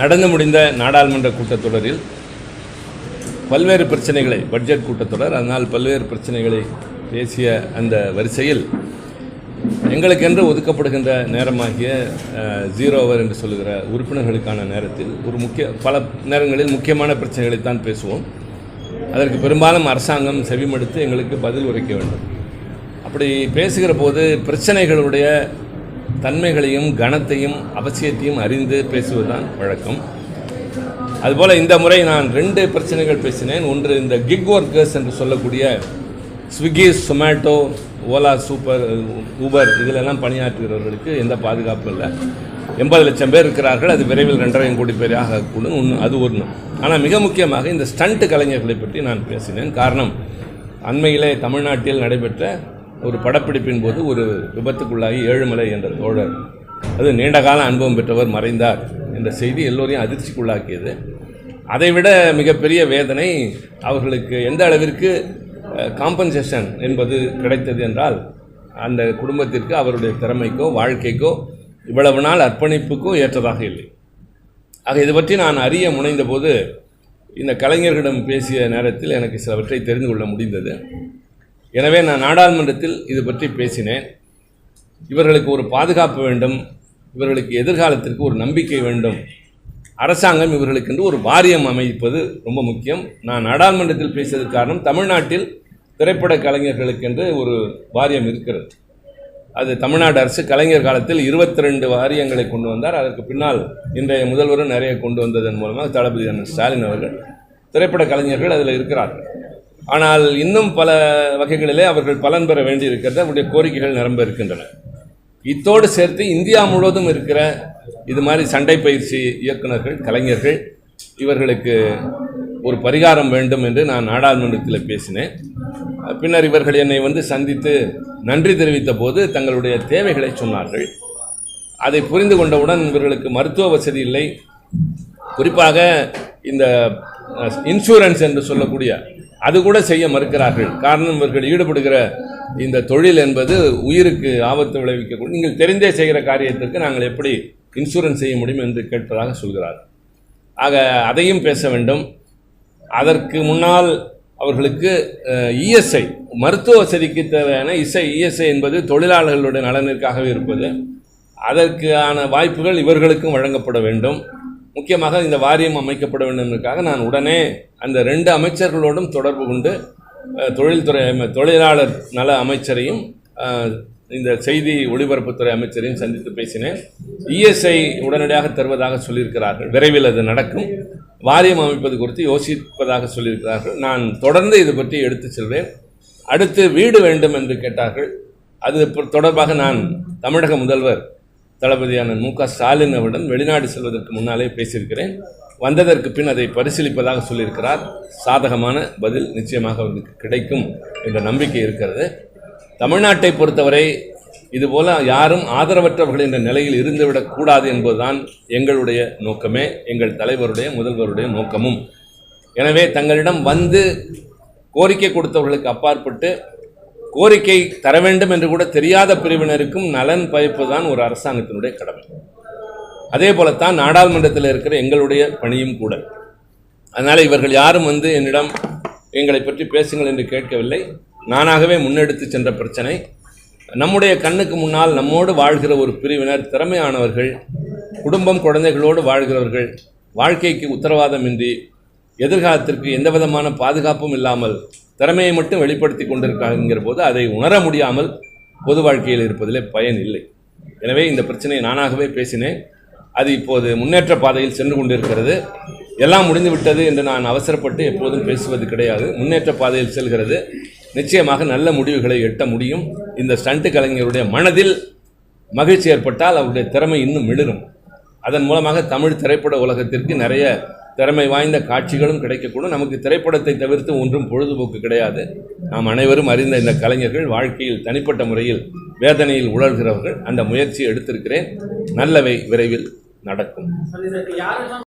நடந்து முடிந்த நாடாளுமன்ற கூட்டத்தொடரில் பல்வேறு பிரச்சனைகளை பட்ஜெட் கூட்டத்தொடர் அதனால் பல்வேறு பிரச்சனைகளை பேசிய அந்த வரிசையில் எங்களுக்கென்று ஒதுக்கப்படுகின்ற நேரமாகிய ஜீரோ அவர் என்று சொல்லுகிற உறுப்பினர்களுக்கான நேரத்தில் ஒரு முக்கிய பல நேரங்களில் முக்கியமான பிரச்சனைகளை தான் பேசுவோம். அதற்கு பெரும்பாலும் அரசாங்கம் செவிமடுத்து எங்களுக்கு பதில் உரைக்க வேண்டும். அப்படி பேசுகிற போது பிரச்சனைகளுடைய தன்மைகளையும் கணத்தையும் அவசியத்தையும் அறிந்து பேசுவதுதான் வழக்கம். அதுபோல் இந்த முறை நான் ரெண்டு பிரச்சனைகள் பேசினேன். ஒன்று இந்த கிக் ஒர்க்கர்ஸ் என்று சொல்லக்கூடிய ஸ்விக்கி சொமேட்டோ ஓலா சூப்பர் ஊபர் இதிலெல்லாம் பணியாற்றுகிறவர்களுக்கு எந்த பாதுகாப்பும் இல்லை. எண்பது லட்சம் பேர் இருக்கிறார்கள். அது விரைவில் ரெண்டரை கோடி பேர் ஆகக்கூடும். ஒன்று அது ஒன்று ஆனால் மிக முக்கியமாக இந்த ஸ்டண்ட் கலைஞர்களை பற்றி நான் பேசினேன். காரணம் அண்மையிலே தமிழ்நாட்டில் நடைபெற்ற ஒரு படப்பிடிப்பின் போது ஒரு விபத்துக்குள்ளாகி ஏழுமலை என்ற தோழர். அது நீண்ட கால அனுபவம் பெற்றவர் மறைந்தார் என்ற செய்தி எல்லோரையும் அதிர்ச்சிக்குள்ளாக்கியது. அதைவிட மிகப்பெரிய வேதனை அவர்களுக்கு எந்த அளவிற்கு காம்பன்சேஷன் என்பது கிடைத்தது என்றால் அந்த குடும்பத்திற்கு அவருடைய திறமைக்கோ வாழ்க்கைக்கோ இவ்வளவு நாள் அர்ப்பணிப்புக்கோ ஏற்றதாக இல்லை. ஆக இது பற்றி நான் அறிய முனைந்தபோது இந்த கலைஞர்களிடம் பேசிய நேரத்தில் எனக்கு சிலவற்றை தெரிந்து கொள்ள முடிந்தது. எனவே நான் நாடாளுமன்றத்தில் இது பற்றி பேசினேன். இவர்களுக்கு ஒரு பாதுகாப்பு வேண்டும். இவர்களுக்கு எதிர்காலத்திற்கு ஒரு நம்பிக்கை வேண்டும். அரசாங்கம் இவர்களுக்கென்று ஒரு வாரியம் அமைப்பது ரொம்ப முக்கியம். நான் நாடாளுமன்றத்தில் பேசியதற்கு காரணம் தமிழ்நாட்டில் திரைப்பட கலைஞர்களுக்கென்று ஒரு வாரியம் இருக்கிறது. அது தமிழ்நாடு அரசு கலைஞர் காலத்தில் இருபத்தி ரெண்டு வாரியங்களை கொண்டு வந்தார். அதற்கு பின்னால் இன்றைய முதல்வரும் நிறைய கொண்டு வந்ததன் மூலமாக தளபதி ஸ்டாலின் அவர்கள் திரைப்பட கலைஞர்கள் அதில் இருக்கிறார்கள். ஆனால் இன்னும் பல வகைகளிலே அவர்கள் பலன் பெற வேண்டியிருக்கிறது அவருடைய கோரிக்கைகள் நிரம்ப இருக்கின்றன. இத்தோடு சேர்த்து இந்தியா முழுவதும் இருக்கிற இது மாதிரி சண்டை பயிற்சி இயக்குனர்கள் கலைஞர்கள் இவர்களுக்கு ஒரு பரிகாரம் வேண்டும் என்று நான் நாடாளுமன்றத்தில் பேசினேன். பின்னர் இவர்கள் என்னை வந்து சந்தித்து நன்றி தெரிவித்த போது தங்களுடைய தேவைகளை சொன்னார்கள். அதை புரிந்து கொண்டவுடன் இவர்களுக்கு மருத்துவ வசதி இல்லை. குறிப்பாக இந்த இன்சூரன்ஸ் என்று சொல்லக்கூடிய அது கூட செய்ய மறுக்கிறார்கள். காரணம் இவர்கள் ஈடுபடுகிற இந்த தொழில் என்பது உயிருக்கு ஆபத்து விளைவிக்கக்கூடிய நீங்கள் தெரிந்தே செய்கிற காரியத்திற்கு நாங்கள் எப்படி இன்சூரன்ஸ் செய்ய முடியும் என்று கேட்பதாக சொல்கிறார்கள் ஆக அதையும் பேச வேண்டும். அதற்கு முன்னால் அவர்களுக்கு இஎஸ்ஐ மருத்துவ வசதிக்கு தேவையான இசை இஎஸ்ஐ என்பது தொழிலாளர்களுடைய நலனிற்காகவே இருப்பது. அதற்கான வாய்ப்புகள் இவர்களுக்கும் வழங்கப்பட வேண்டும். முக்கியமாக இந்த வாரியம் அமைக்கப்பட வேண்டும் நான் உடனே அந்த ரெண்டு அமைச்சர்களோடும் தொடர்பு கொண்டு தொழில்துறை தொழிலாளர் நல அமைச்சரையும் இந்த செய்தி ஒளிபரப்புத்துறை அமைச்சரையும் சந்தித்து பேசினேன். இஎஸ்ஐ உடனடியாக தருவதாக சொல்லியிருக்கிறார்கள். விரைவில் அது நடக்கும். வாரியம் அமைப்பது குறித்து யோசிப்பதாக சொல்லியிருக்கிறார்கள். நான் தொடர்ந்து இது பற்றி எடுத்து செல்வேன். அடுத்து வீடு வேண்டும் என்று கேட்டார்கள். அது தொடர்பாக நான் தமிழக முதல்வர் தளபதியான மு க ஸ்டாலின் வெளிநாடு செல்வதற்கு முன்னாலே பேசியிருக்கிறேன். வந்ததற்கு பின் அதை பரிசீலிப்பதாக சொல்லியிருக்கிறார். சாதகமான பதில் நிச்சயமாக அவருக்கு கிடைக்கும் என்ற நம்பிக்கை இருக்கிறது. தமிழ்நாட்டை பொறுத்தவரை இதுபோல யாரும் ஆதரவற்றவர்கள் என்ற நிலையில் இருந்துவிடக்கூடாது என்பதுதான் எங்களுடைய நோக்கமே எங்கள் தலைவருடைய முதல்வருடைய நோக்கமும். எனவே தங்களிடம் வந்து கோரிக்கை கொடுத்தவர்களுக்கு அப்பாற்பட்டு கோரிக்கை தர வேண்டும் என்று கூட தெரியாத பிரிவினருக்கும் நலன் பயப்பு தான் ஒரு அரசாங்கத்தினுடைய கடமை. அதே போலத்தான் நாடாளுமன்றத்தில் இருக்கிற எங்களுடைய பணியும் கூட. அதனால் இவர்கள் யாரும் வந்து என்னிடம் எங்களை பற்றி பேசுங்கள் என்று கேட்கவில்லை. நானாகவே முன்னெடுத்து சென்ற பிரச்சனை. நம்முடைய கண்ணுக்கு முன்னால் நம்மோடு வாழ்கிற ஒரு பிரிவினர் திறமையானவர்கள் குடும்பம் குழந்தைகளோடு வாழ்கிறவர்கள் வாழ்க்கைக்கு உத்தரவாதமின்றி எதிர்காலத்திற்கு எந்த விதமான பாதுகாப்பும் இல்லாமல் திறமையை மட்டும் வெளிப்படுத்தி கொண்டிருக்காங்கிற போது அதை உணர முடியாமல் பொது வாழ்க்கையில் இருப்பதிலே பயன் இல்லை. எனவே இந்த பிரச்சனையை நானாகவே பேசினேன். அது இப்போது முன்னேற்ற பாதையில் சென்று கொண்டிருக்கிறது. எல்லாம் முடிந்து விட்டது என்று நான் அவசரப்பட்டு எப்போதும் பேசுவது கிடையாது. முன்னேற்ற பாதையில் செல்கிறது. நிச்சயமாக நல்ல முடிவுகளை எட்ட முடியும். இந்த ஸ்டண்ட் கலைஞருடைய மனதில் மகிழ்ச்சி ஏற்பட்டால் அவருடைய திறமை இன்னும் மிளிரும். அதன் மூலமாக தமிழ் திரைப்பட உலகத்திற்கு நிறைய திறமை வாய்ந்த காட்சிகளும் கிடைக்கக்கூடும். நமக்கு திரைப்படத்தை தவிர்த்து ஒன்றும் பொழுதுபோக்கு கிடையாது. நாம் அனைவரும் அறிந்த இந்த கலைஞர்கள் வாழ்க்கையில் தனிப்பட்ட முறையில் வேதனையில் உழல்கிறவர்கள் அந்த முயற்சியை எடுத்திருக்கிறேன். நல்லவை விரைவில் நடக்கும்.